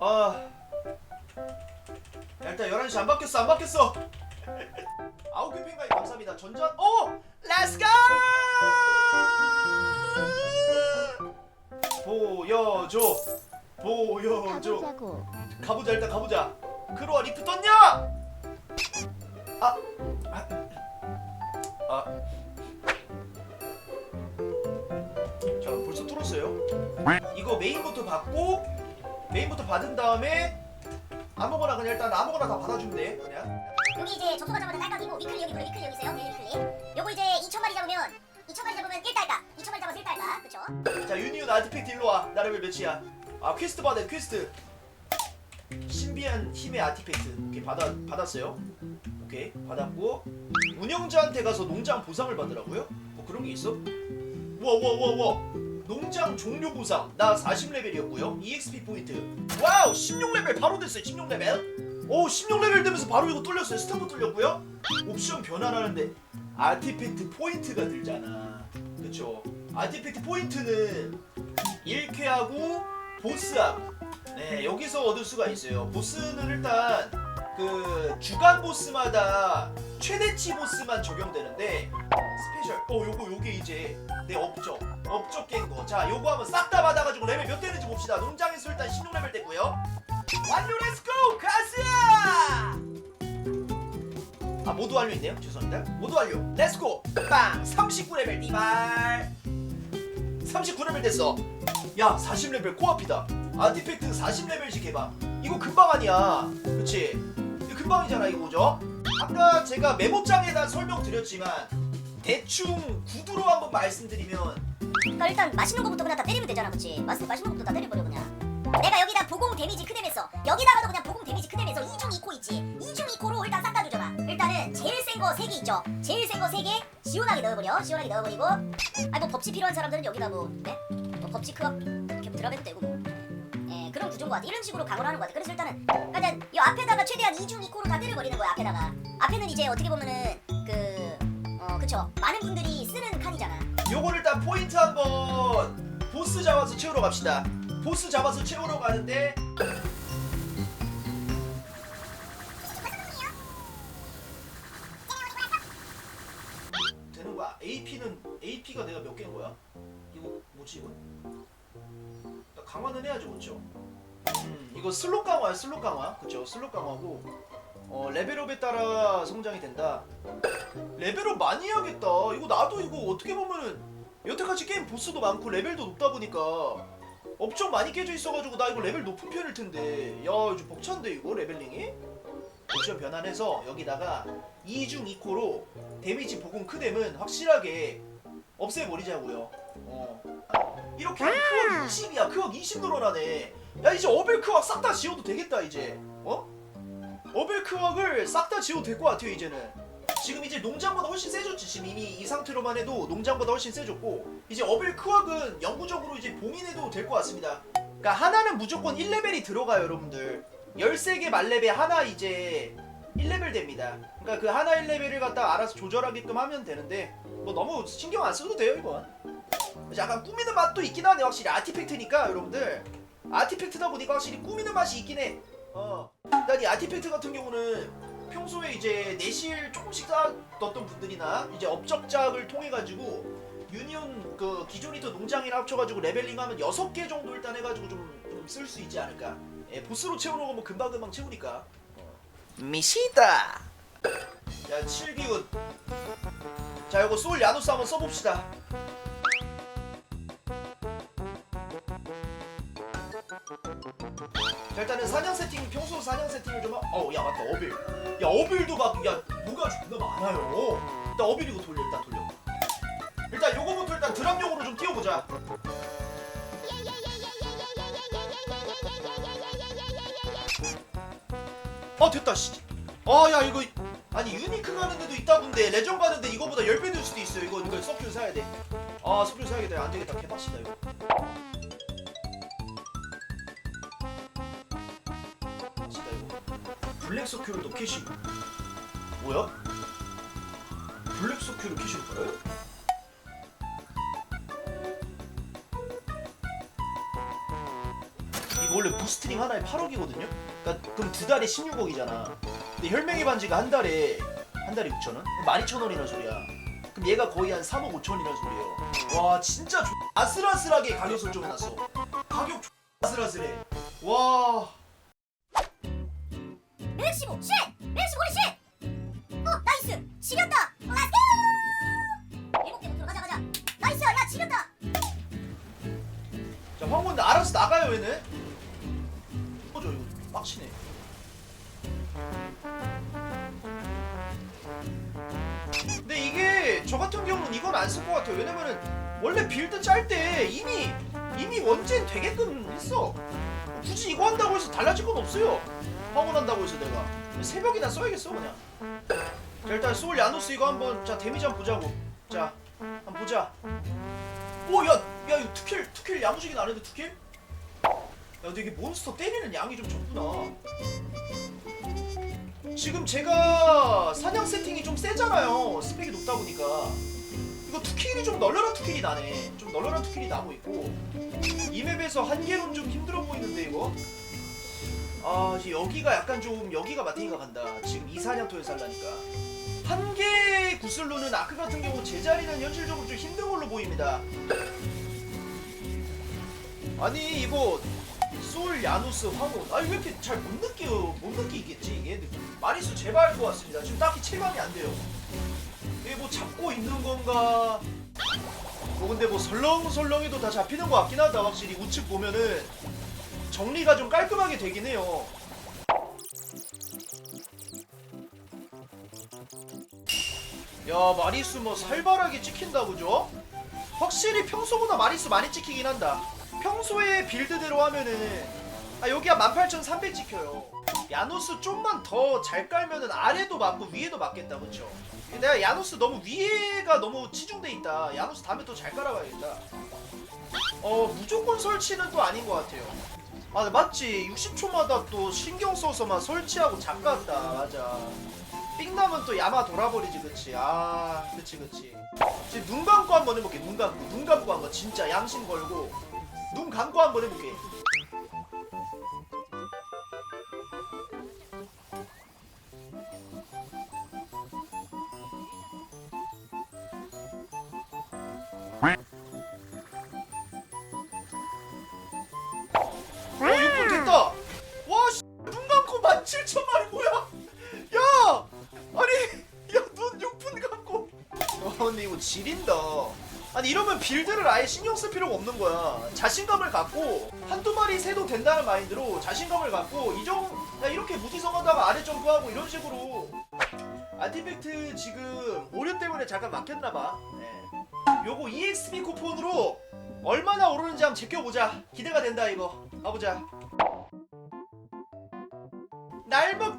아. 야, 일단 11시 안 바뀌었어 안 바뀌었어. 아홉 개 팬가이 감사합니다. 전전 오! 렛츠고 보여줘 보여줘. 가보자고. 가보자 일단 가보자. 크로아 리프 떴냐? 아 아, 아. 자 벌써 뚫었어요? 이거 메인부터 받고 메인부터 받은 다음에 아무거나 그냥 일단 아무거나 다 받아주면 돼 그냥. 여기 이제 접속하자마자 딸깍이고 위클리 여기 보여 위클리 여기 있어요. 네 위클리. 요거 이제 2천 마리 잡으면 2천 마리 잡으면 1달까 2천 마리 잡아서 1달까 그쵸? 자 유니온 아티팩트 일로 와. 나 레벨 몇이야? 아 퀘스트 받아 퀘스트. 신비한 힘의 아티팩트. 오케이 받아, 받았어요. 오케이 받았고. 운영자한테 가서 농장 보상을 받으라고요? 뭐 그런 게 있어? 와와와와 농장 종료 보상. 나 40레벨이었고요. EXP 포인트. 와우 16레벨 바로 됐어요 16레벨. 오 16레벨 되면서 바로 이거 뚫렸어요. 스타트 뚫렸고요. 옵션 변환하는데 아티팩트 포인트가 들잖아. 그쵸? 아티팩트 포인트는 1쾌하고 보스하고 네 여기서 얻을 수가 있어요. 보스는 일단 그 주간 보스마다 최대치 보스만 적용되는데 스페셜. 어 요거 요게 이제 내 업적 업적 깬거 자 요거 한번 싹 다 받아가지고 레벨 몇 되는지 봅시다. 농장에서 일단 16레벨 됐고요. 완료 렛츠고 가스야 아 모두 완료 있네요. 죄송합니다. 모두 완료. 렛츠고 빵 39레벨. 디발 39레벨 됐어. 야 40레벨 코앞이다. 아티팩트 40레벨씩 해봐 이거 금방 아니야. 그치? 금방이잖아 이거 그죠? 아까 제가 메모장에다 설명 드렸지만 대충 구두로 한번 말씀드리면 그러니까 일단 맛있는 거부터 그냥 다 때리면 되잖아 그치? 맛, 맛있는 거부터 다 때려버려 그냥. 내가 여기다 보공 데미지 크뎀했어. 여기다가도 그냥 보공 데미지 크뎀해서 2중 2코 있지. 2중 2코로 일단 싹다 주잖아 일단은 제일 센거 3개 있죠? 제일 센거 3개 시원하게 넣어버려. 시원하게 넣어버리고. 아니 뭐 법치 필요한 사람들은 여기다 뭐 네? 뭐 법치 크업 이렇게 드랍해도 되고 뭐. 예, 그런 구조인 것 같아. 이런 식으로 강화를 하는 것 같아. 그래서 일단은 일단 이 앞에다가 최대한 2중 2코로 다 때려버리는 거야 앞에다가. 앞에는 이제 어떻게 보면은 그 어 그쵸? 많은 분들이 쓰는 칸이잖아 요걸 일단 포인트 한번 보스 잡아서 채우러 갑시다 보스 잡아서 채우러 가는데 되는 거야 AP는 AP가 내가 몇 개인 거야? 이거 뭐지 이거? 나 강화는 해야죠 그쵸? 음 이거 슬롯 강화야 슬롯 강화 그쵸 슬롯 강화고 어 레벨업에 따라 성장이 된다 레벨업 많이 해야겠다. 이거 나도 이거 어떻게 보면은 여태까지 게임 보스도 많고 레벨도 높다 보니까 업적 많이 깨져 있어가지고 나 이거 레벨 높은 편일 텐데 야좀 벅찬데 이거 레벨링이? 옵션 변환해서 여기다가 2중 2코로 데미지 보공 크뎀은 확실하게 없애버리자고요. 어. 이렇게 하면 크악 20이야. 크악 20 늘어나네. 야 이제 어벨 크악 싹다 지워도 되겠다 이제. 어? 어벨 크악을 싹 다 지워도 될 것 같아요 이제는. 지금 이제 농장보다 훨씬 세졌지. 지금 이미 이 상태로만 해도 농장보다 훨씬 세졌고 이제 어빌 크왁은 영구적으로 이제 봉인해도 될 것 같습니다. 그러니까 하나는 무조건 1레벨이 들어가요 여러분들. 13개 말레벨 하나 이제 1레벨 됩니다. 그러니까 그 하나 1레벨을 갖다 알아서 조절하게끔 하면 되는데 뭐 너무 신경 안 써도 돼요 이건. 약간 꾸미는 맛도 있긴 하네 확실히. 아티팩트니까 여러분들. 아티팩트다 보니까 확실히 꾸미는 맛이 있긴 해 어. 일단 이 아티팩트 같은 경우는 평소에 이제 내실 조금씩 쌓았던 분들이나 이제 업적작을 통해 가지고 유니온 그 기존이 또 농장이랑 합쳐가지고 레벨링하면 6개 정도 일단 해가지고 좀좀쓸 수 있지 않을까. 예, 보스로 채우는 거뭐 금방금방 채우니까. 미시다! 야 7기운. 자 이거 소울 야노스 한번 써봅시다 사냥 세팅을 좀 어야 맞다. 어빌. 야 어빌도 막야 뭐가 존나 많아요. 일단 어빌 이거 돌려 일단 돌려. 일단 요거부터 일단 드랍용으로 좀 띄워보자. 어 됐다 씨. 어, 아야 이거 아니 유니크 가는데도 있다군데 레전 가는데 이거보다 10배 될 수도 있어요. 이거 이거 석균 사야 돼아 석균 사야겠다 안되겠다. 개맛이다 이거. 블랙 서큐를 또 캐시 뭐야? 블랙 서큐를 캐시로 팔아요? 이거 원래 부스트링 하나에 8억이거든요. 그러니까 그럼 두 달에 16억이잖아. 근데 혈맹의 반지가 한 달에 한 달에 6천 원? 12,000원이라는 소리야. 그럼 얘가 거의 한 3억 5천이라는 소리예요. 와 진짜 조- 아슬아슬하게 가격 설정해놨어. 가격 조- 아슬아슬해. 와. 렉시보 쉣! 렉시보 리 쉣! 어 나이스 지렸다 어, 렛츠고! 일곱 개 못들어 가자 가자 나이스 야 지렸다 자 황혼 알아서 나가요 얘는. 어저 이거 빡치네. 근데 이게 저 같은 경우는 이건 안 쓸 것 같아요. 왜냐면은 원래 빌드 짤 때 이미 이미 원젠 되게끔 했어. 굳이 이거 한다고 해서 달라질 건 없어요. 황혼한다고 해서 내가 새벽이나 써야겠어 그냥. 자 일단 소울 야누스 이거 한번 자 데미지 한번 보자고. 자 한번 보자. 오야야 이거 투킬 투킬 야무지게 나는데 투킬? 야 근데 이게 몬스터 때리는 양이 좀 적구나. 지금 제가 사냥 세팅이 좀 세잖아요. 스펙이 높다 보니까. 이거 투킬이 좀 널널한 투킬이 나네. 좀 널널한 투킬이 나고 있고. 이 맵에서 한계론 좀 힘들어 보이는데 이거. 아 이제 여기가 약간 좀 여기가 마틴이가 간다. 지금 이 사냥터에서 하려니까. 한계 구슬로는 아크 같은 경우 제자리는 현실적으로 좀 힘든 걸로 보입니다. 아니 이거 솔 야누스 황혼 아니 왜 이렇게 잘 못 느껴 못 느끼겠지 이게 마리수 제발 같습니다 지금 딱히 체감이 안 돼요 뭐 잡고 있는 건가? 뭐 근데 뭐 설렁설렁해도 다 잡히는 것 같긴 하다. 확실히 우측 보면은 정리가 좀 깔끔하게 되긴 해요. 야 마리수 뭐 살벌하게 찍힌다 그죠? 확실히 평소보다 마리수 많이 찍히긴 한다. 평소에 빌드대로 하면은 아 여기가 18,300 찍혀요. 야노스 좀만 더 잘 깔면은 아래도 맞고 위에도 맞겠다 그쵸? 내가 야노스 너무 위에가 너무 치중돼 있다. 야노스 다음에 또 잘 깔아봐야겠다. 어 무조건 설치는 또 아닌 것 같아요. 아 네, 맞지. 60초마다 또 신경 써서만 설치하고 잠갔다. 맞아. 삥나면 또 야마 돌아버리지 그치? 아 그치 그치. 지금 눈 감고 한번 해볼게 눈 감고. 눈 감고 한번 진짜. 양심 걸고. 눈 감고 한번 해볼게 7천 마리 뭐야? 야! 아니, 야, 눈 6분 감고. 어, 근데 이거 지린다. 아니, 이러면 빌드를 아예 신경 쓸 필요가 없는 거야. 자신감을 갖고, 한두 마리 새도 된다는 마인드로 자신감을 갖고, 이정, 야, 이렇게 무지성하다가 아래 점프하고 이런 식으로. 아티팩트 지금 오류 때문에 잠깐 막혔나봐. 네. 요거 EXP 쿠폰으로 얼마나 오르는지 한번 지켜보자. 기대가 된다, 이거. 가보자.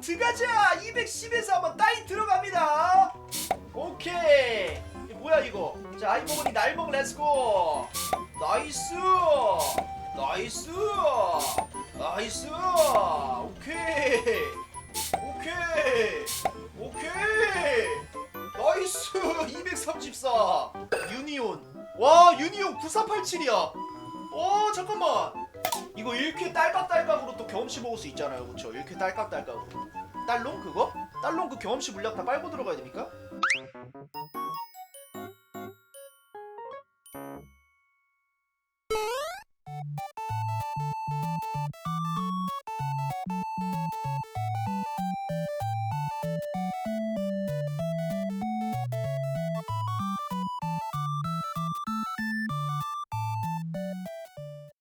날먹 들어가자 210에서 한번 따이 들어갑니다. 오케이. 뭐야 이거? 자 아이먹으니 날먹 렛츠고 나이스. 나이스. 나이스. 오케이. 오케이. 오케이. 나이스. 234 유니온. 와 유니온 9487이야. 어 잠깐만 이거 이렇게 딸깍딸깍으로 또 경험치 먹을 수 있잖아요 그쵸 이렇게 딸깍딸깍으로 딸롱 그거? 딸롱 그 경험치 물약 다 빨고 들어가야 됩니까?